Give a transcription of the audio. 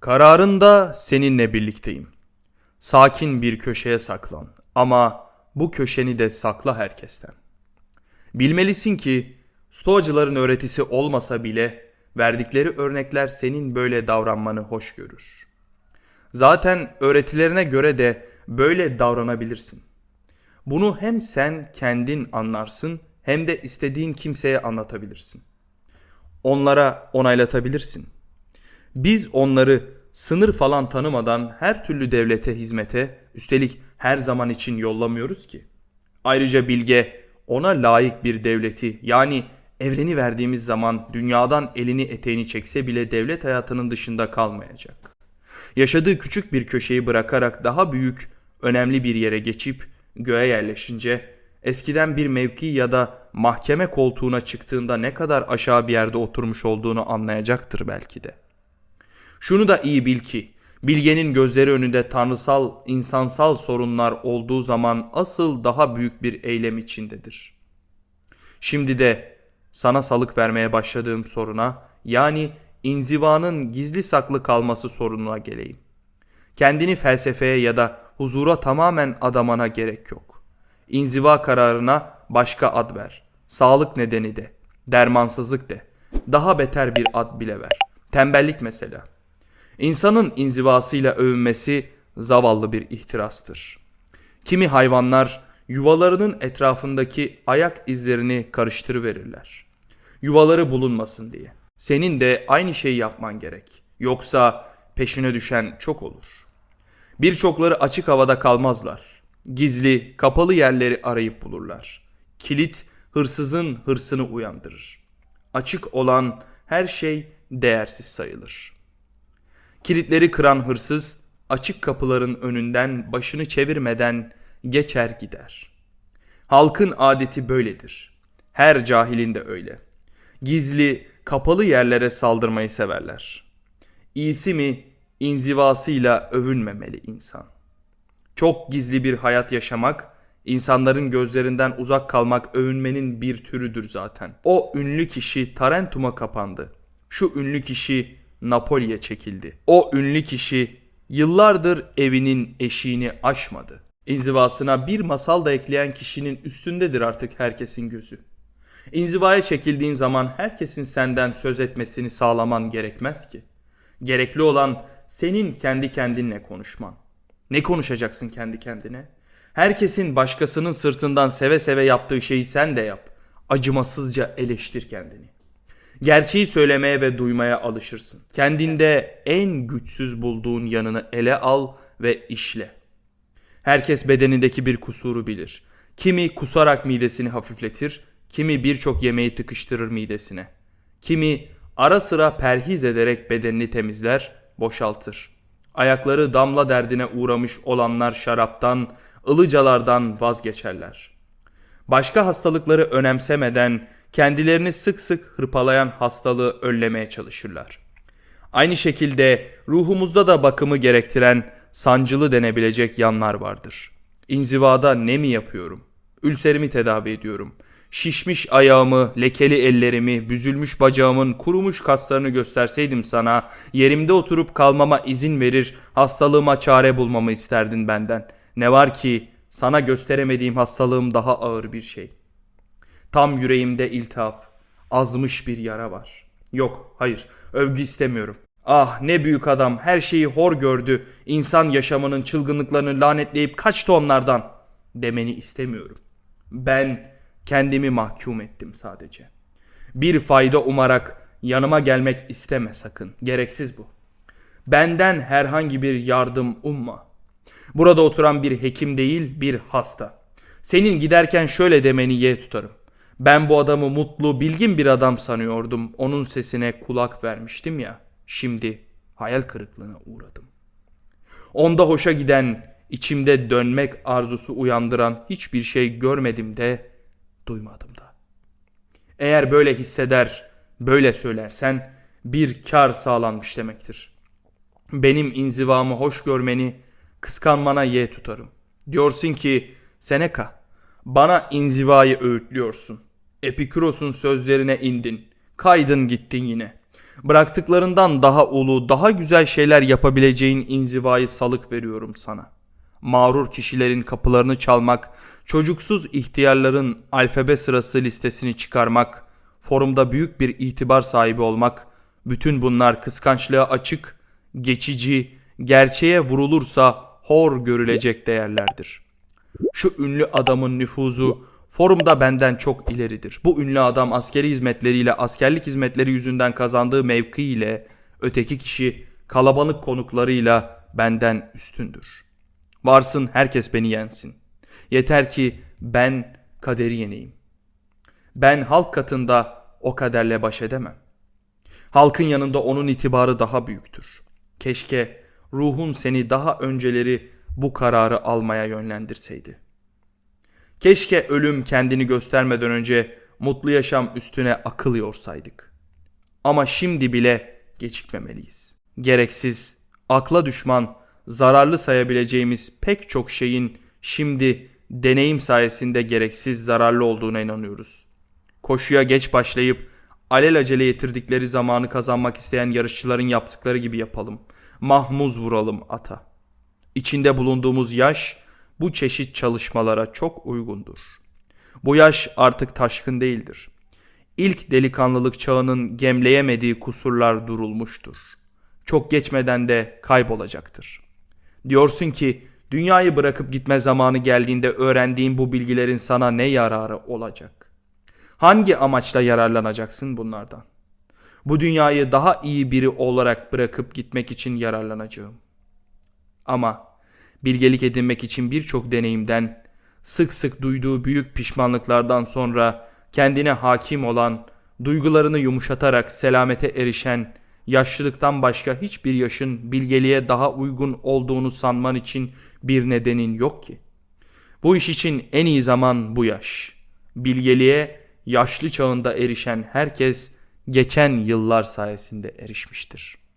Kararında seninle birlikteyim. Sakin bir köşeye saklan ama bu köşeni de sakla herkesten. Bilmelisin ki Stoacıların öğretisi olmasa bile verdikleri örnekler senin böyle davranmanı hoş görür. Zaten öğretilerine göre de böyle davranabilirsin. Bunu hem sen kendin anlarsın hem de istediğin kimseye anlatabilirsin. Onlara onaylatabilirsin. Biz onları sınır falan tanımadan her türlü devlete hizmete üstelik her zaman için yollamıyoruz ki. Ayrıca bilge ona layık bir devleti yani evreni verdiğimiz zaman dünyadan elini eteğini çekse bile devlet hayatının dışında kalmayacak. Yaşadığı küçük bir köşeyi bırakarak daha büyük, önemli bir yere geçip göğe yerleşince eskiden bir mevki ya da mahkeme koltuğuna çıktığında ne kadar aşağı bir yerde oturmuş olduğunu anlayacaktır belki de. Şunu da iyi bil ki bilgenin gözleri önünde tanrısal, insansal sorunlar olduğu zaman asıl daha büyük bir eylem içindedir. Şimdi de sana salık vermeye başladığım soruna yani inzivanın gizli saklı kalması sorununa geleyim. Kendini felsefeye ya da huzura tamamen adamana gerek yok. İnziva kararına başka ad ver. Sağlık nedeni de, dermansızlık de, daha beter bir ad bile ver. Tembellik mesela. İnsanın inzivasıyla övünmesi zavallı bir ihtirastır. Kimi hayvanlar yuvalarının etrafındaki ayak izlerini karıştırıverirler. Yuvaları bulunmasın diye. Senin de aynı şeyi yapman gerek. Yoksa peşine düşen çok olur. Birçokları açık havada kalmazlar. Gizli, kapalı yerleri arayıp bulurlar. Kilit hırsızın hırsını uyandırır. Açık olan her şey değersiz sayılır. Kilitleri kıran hırsız açık kapıların önünden başını çevirmeden geçer gider. Halkın adeti böyledir. Her cahilin de öyle. Gizli, kapalı yerlere saldırmayı severler. İyisi mi inzivasıyla övünmemeli insan. Çok gizli bir hayat yaşamak, insanların gözlerinden uzak kalmak övünmenin bir türüdür zaten. O ünlü kişi Tarentum'a kapandı. Şu ünlü kişi Napoli'ye çekildi. O ünlü kişi yıllardır evinin eşiğini aşmadı. İnzivasına bir masal da ekleyen kişinin üstündedir artık herkesin gözü. İnzivaya çekildiğin zaman herkesin senden söz etmesini sağlaman gerekmez ki. Gerekli olan senin kendi kendinle konuşman. Ne konuşacaksın kendi kendine? Herkesin başkasının sırtından seve seve yaptığı şeyi sen de yap. Acımasızca eleştir kendini. Gerçeği söylemeye ve duymaya alışırsın. Kendinde en güçsüz bulduğun yanını ele al ve işle. Herkes bedenindeki bir kusuru bilir. Kimi kusarak midesini hafifletir, kimi birçok yemeği tıkıştırır midesine. Kimi ara sıra perhiz ederek bedenini temizler, boşaltır. Ayakları damla derdine uğramış olanlar şaraptan, ılıcalardan vazgeçerler. Başka hastalıkları önemsemeden kendilerini sık sık hırpalayan hastalığı önlemeye çalışırlar. Aynı şekilde ruhumuzda da bakımı gerektiren sancılı denebilecek yanlar vardır. İnzivada ne mi yapıyorum? Ülserimi tedavi ediyorum. Şişmiş ayağımı, lekeli ellerimi, büzülmüş bacağımın kurumuş kaslarını gösterseydim sana, yerimde oturup kalmama izin verir, hastalığıma çare bulmamı isterdin benden. Ne var ki sana gösteremediğim hastalığım daha ağır bir şey. Tam yüreğimde iltihap, azmış bir yara var. Yok, hayır, övgü istemiyorum. Ah ne büyük adam her şeyi hor gördü. İnsan yaşamının çılgınlıklarını lanetleyip kaçtı onlardan demeni istemiyorum. Ben kendimi mahkum ettim sadece. Bir fayda umarak yanıma gelmek isteme sakın. Gereksiz bu. Benden herhangi bir yardım umma. Burada oturan bir hekim değil bir hasta. Senin giderken şöyle demeni ye tutarım. Ben bu adamı mutlu, bilgin bir adam sanıyordum. Onun sesine kulak vermiştim ya. Şimdi hayal kırıklığına uğradım. Onda hoşa giden, içimde dönmek arzusu uyandıran hiçbir şey görmedim de, duymadım da. Eğer böyle hisseder, böyle söylersen bir kar sağlanmış demektir. Benim inzivamı hoş görmeni, kıskanmana ye tutarım. Diyorsun ki, Seneca, bana inzivayı öğütlüyorsun. Epikuros'un sözlerine indin. Kaydın gittin yine. Bıraktıklarından daha ulu, daha güzel şeyler yapabileceğin inzivayı salık veriyorum sana. Mağrur kişilerin kapılarını çalmak, çocuksuz ihtiyarların alfabe sırası listesini çıkarmak, forumda büyük bir itibar sahibi olmak, bütün bunlar kıskançlığa açık, geçici, gerçeğe vurulursa hor görülecek değerlerdir. Şu ünlü adamın nüfuzu forumda benden çok ileridir. Bu ünlü adam askeri hizmetleriyle, askerlik hizmetleri yüzünden kazandığı mevki ile öteki kişi kalabalık konuklarıyla benden üstündür. Varsın herkes beni yensin. Yeter ki ben kaderi yeneyim. Ben halk katında o kaderle baş edemem. Halkın yanında onun itibarı daha büyüktür. Keşke ruhun seni daha önceleri bu kararı almaya yönlendirseydi. Keşke ölüm kendini göstermeden önce mutlu yaşam üstüne akıl yorsaydık. Ama şimdi bile gecikmemeliyiz. Gereksiz, akla düşman, zararlı sayabileceğimiz pek çok şeyin şimdi deneyim sayesinde gereksiz zararlı olduğuna inanıyoruz. Koşuya geç başlayıp alelacele yitirdikleri zamanı kazanmak isteyen yarışçıların yaptıkları gibi yapalım. Mahmuz vuralım ata. İçinde bulunduğumuz yaş bu çeşit çalışmalara çok uygundur. Bu yaş artık taşkın değildir. İlk delikanlılık çağının gemleyemediği kusurlar durulmuştur. Çok geçmeden de kaybolacaktır. Diyorsun ki dünyayı bırakıp gitme zamanı geldiğinde öğrendiğin bu bilgilerin sana ne yararı olacak? Hangi amaçla yararlanacaksın bunlardan? Bu dünyayı daha iyi biri olarak bırakıp gitmek için yararlanacağım. Ama bilgelik edinmek için birçok deneyimden, sık sık duyduğu büyük pişmanlıklardan sonra kendine hakim olan, duygularını yumuşatarak selamete erişen, yaşlılıktan başka hiçbir yaşın bilgeliğe daha uygun olduğunu sanman için bir nedenin yok ki. Bu iş için en iyi zaman bu yaş. Bilgeliğe yaşlı çağında erişen herkes geçen yıllar sayesinde erişmiştir.''